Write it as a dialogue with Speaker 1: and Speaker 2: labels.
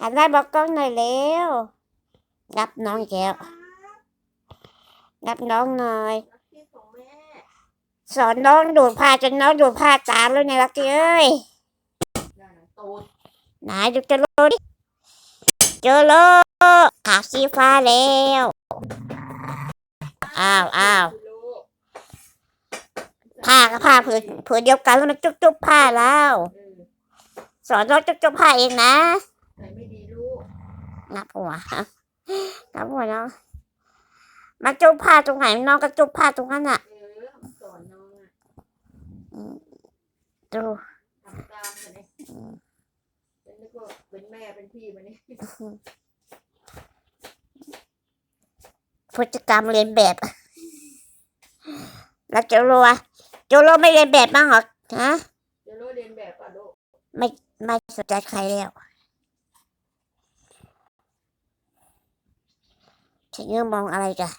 Speaker 1: หันได้บอกกล้องหน่อยเร็วรับน้องแก้วรับน้องหน่อย
Speaker 2: รักที่ของแม่
Speaker 1: สอนน้องดูดผ้าจนน้องดูดผ้าตามแล้วเนี่ยลักเอ้ย
Speaker 2: นั่นน่ะด
Speaker 1: ไหนดูจอโลดิเจอโลขาสีฟ้าแล้วอ้าวอ้าวผ้ากับผ้าผืนผืนเดียวกันแล้วมันจุ๊บจุ๊บผ้าแล้ว สอนน้องจุ๊บจุ๊บผ้าเองนะ
Speaker 2: ใส่ไม่ดีลูก
Speaker 1: งับหัวงับหัวน้องมาจุ๊บผ้าตรงไหนน้องก็จุ๊บผ้าตรงนั้นอะ
Speaker 2: เออสอนน้องอะ
Speaker 1: ดู
Speaker 2: ทำตามกันเลยเป็นนึกว่าเป็นแม่เป็นพี่มันนี่
Speaker 1: พฤติกรรมเรียนแบบ แล้วโจโลอะโจโลไม่เรียนแบบบ้างเหรอฮะ
Speaker 2: จะรู้เรียนแบบป่ะลูก
Speaker 1: ไม่ไม่สนใจใครแล้วฉันยืนมองอะไรกัน